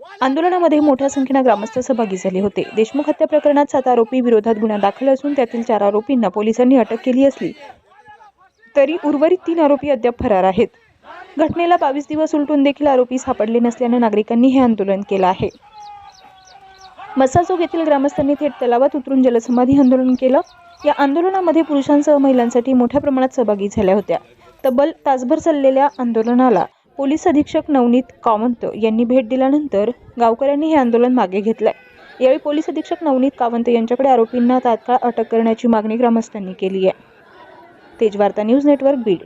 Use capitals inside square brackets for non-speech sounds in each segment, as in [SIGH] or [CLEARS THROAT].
आंदोलनामध्ये मोठ्या संख्येनं ग्रामस्थ सहभागी झाले होते. देशमुख हत्या प्रकरणात सात आरोपी विरोधात गुन्हा दाखल असून त्यातील चार आरोपींना पोलिसांनी अटक केली असली तरी उर्वरित तीन आरोपी अद्याप फरार आहेत. घटनेला बावीस दिवस उलटून देखील आरोपी सापडले नसल्यानं नागरिकांनी हे आंदोलन केलं आहे. मसाजोग येथील ग्रामस्थांनी थेट तलावात उतरून जलसमाधी आंदोलन केलं. या आंदोलनामध्ये पुरुषांसह महिलांसाठी मोठ्या प्रमाणात सहभागी झाल्या होत्या. तब्बल तासभर चाललेल्या आंदोलनाला पोलीस अधीक्षक नवनीत कावंत यांनी भेट दिल्यानंतर गावकऱ्यांनी हे आंदोलन मागे घेतलंय. यावेळी पोलीस अधीक्षक नवनीत कावंत यांच्याकडे आरोपींना तात्काळ अटक करण्याची मागणी ग्रामस्थांनी केली आहे. Tejvarta news network Beed.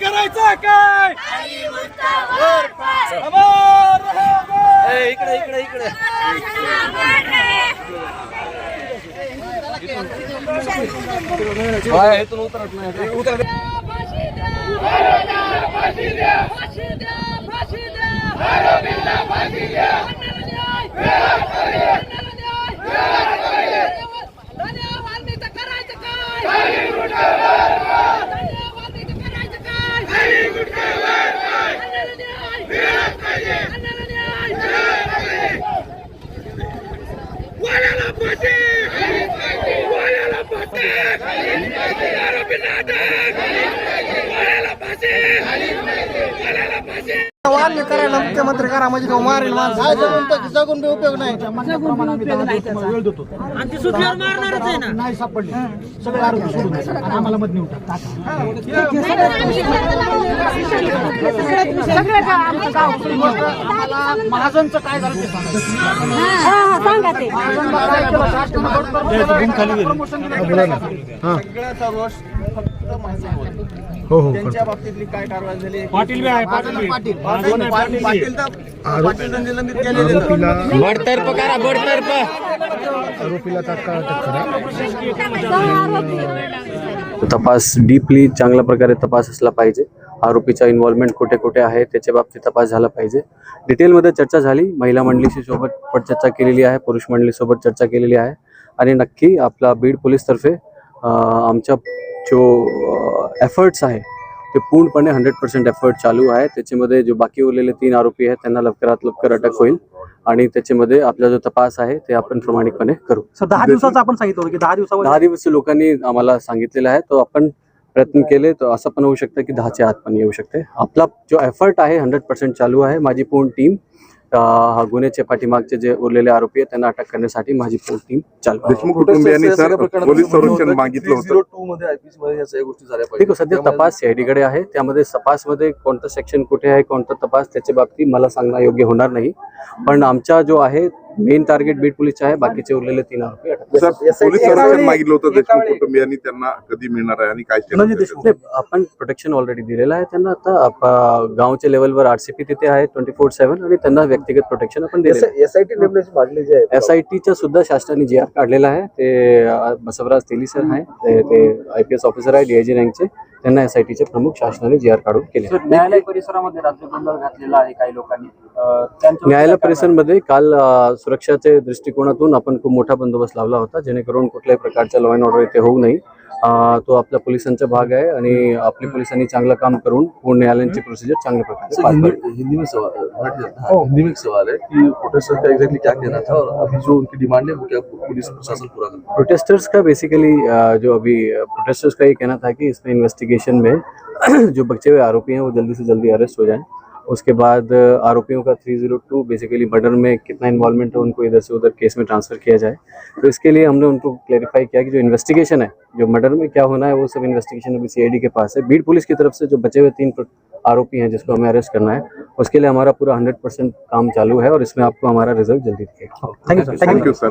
करायचा काय अरे म्हणता वर इकडे इकडे इकडे Vai, entra no tu Vai, entra. Entra. आरोपीला अटक वाल्याला फाशी वाढले करायला मुख्यमंत्री करा म्हणजे तो मारेल माणसं. जगून तर जगून बी उपयोग नाही. नाही सापडले. सगळे आरोपी सोडून द्या. आणि आम्हाला मत नेऊन टाका. आम्हाला महाजनचं काय झालं ते सांगा. प्रमोशन दिलं. सगळ्याचा रोष फक्त त्यांच्या बाबतीतली काय कारवाई झाली? पाटील पाटील पाटील पाटील. तर पाटील निलंबित केलेले आहेत. तपास डीपली चांगल्या प्रकारे तपास असला पाहिजे. आरोपीचा इन्व्हॉल्वमेंट कुठे कुठे आहे त्याच्या बाबतीत तपास झाला पाहिजे. डिटेलमध्ये चर्चा झाली. महिला मंडळीशी सोबत पण चर्चा केलेली आहे पुरुष मंडळीसोबत चर्चा केलेली आहे. आणि नक्की आपला बीड पोलीसतर्फे अं, आमच्या जो एफर्ट्स आहे ते पूर्णपणे हंड्रेड पर्सेंट एफर्ट चालू आहे. त्याच्यामध्ये जो बाकी उरलेले तीन आरोपी आहेत त्यांना लवकरात लवकर अटक होईल आणि त्याच्यामध्ये आपला जो तपास आहे ते आपण प्रामाणिकपणे करू. सर दहा दिवसाचं आपण सांगितलं की दहा दिवसावर दहा दिवस लोकांनी आम्हाला सांगितलेलं आहे तो आपण प्रयत्न केले तर असं पण होऊ शकतं की दहाच्या आत पण येऊ शकते. आपला जो एफर्ट आहे हंड्रेड पर्सेंट चालू आहे. माझी पूर्ण टीम हा गुन्ह्याचे पाठीमागचे जे उरलेले आरोपी आहेत त्यांना अटक करण्यासाठी माझी पूर्ण टीम चालू देशमुख कुटुंबियांनी सर पोलीस संरक्षण मागितलं होतं? टू मध्ये आयपीसी मध्ये या सगळ्या गोष्टी झाल्या ठीक आहे सध्या तपास सीआयडी कडे आहे. त्यामध्ये तपासमध्ये कोणतं सेक्शन कुठे आहे कोणता तपास त्याच्या बाबतीत मला सांगणं योग्य होणार नाही. पण आमचा जो आहे मेन टार्गेट बीड पोलीसचा आहे बाकीचे उरलेले तीन आरोपी अटक सर पोलीस संरक्षण मागितलं होतं देशमुख कुटुंबियांनी त्यांना कधी मिळणार आहे आणि काय म्हणजे नाही, आपण प्रोटेक्शन ऑलरेडी दिलेलं आहे त्यांना. आता आप- गावच्या लेवलवर आरसीपी तिथे आहे ट्वेंटी फोर सेव्हन आणि त्यांना व्यक्तिगत प्रोटेक्शन आपण दिलेलं आहे. एसआयटी नेमण्याची मागणी जी आहे एस आय टीच्या सुद्धा शासनाने जी आर काढलेला आहे. ते अ, बसवराज तेली सर आहे. ते- ते आय पी एस ऑफिसर आहे डीआयजी रँकचे त्यांना एस आय टीचे प्रमुख शासनाने जी आर काढून केले. आहे. न्यायालय परिसरामध्ये रात्री गोंधळ घातलेला आहे काही लोकांनी. न्यायालय परिसरमध्ये काल सुरक्षाच्या दृष्टिकोनातून आपण खूप मोठा बंदोबस्त लावला होता जेणेकरून कुठल्याही प्रकारचा लॉ अँड ऑर्डर इथे होऊ नये. तो आपल्या पोलिसांचा भाग आहे आणि आपल्या पोलिसांनी चांगलं काम करून पूर्ण न्यायालयांची प्रोसिजर चांगल्या प्रकारे पार हिंदी पाडली. हिंदी में सवाल मराठी हाँ, हिंदी में सवाल है कि प्रोटेस्टर का एग्जैक्टली क्या कहना था और अभी जो उनकी डिमांड है वो क्या पुलिस प्रशासन पूरा कर रहा है? प्रोटेस्टर्स का बेसिकली जो अभी प्रोटेस्टर्स का ये कहना था कि इसमें इन्वेस्टिगेशन में [CLEARS THROAT] जो बचे हुए आरोपी हैं वो जल्दी से जल्दी अरेस्ट हो जाएं उसके बाद आरोपियों का 302 बेसिकली मर्डर में कितना इन्वॉल्वमेंट है उनको इधर से उधर केस में ट्रांसफ़र किया जाए। तो इसके लिए हमने उनको क्लेरिफाई किया कि जो इन्वेस्टिगेशन है जो मर्डर में क्या होना है वो सब इन्वेस्टिगेशन अभी सीआईडी के पास है। बीड पुलिस की तरफ़ से जो बचे हुए तीन आरोपी हैं जिसको हमें अरेस्ट करना है उसके लिए हमारा पूरा हंड्रेड परसेंट काम चालू है और इसमें आपको हमारा रिज़ल्ट जल्दी दिखेगा। Sir thank you sir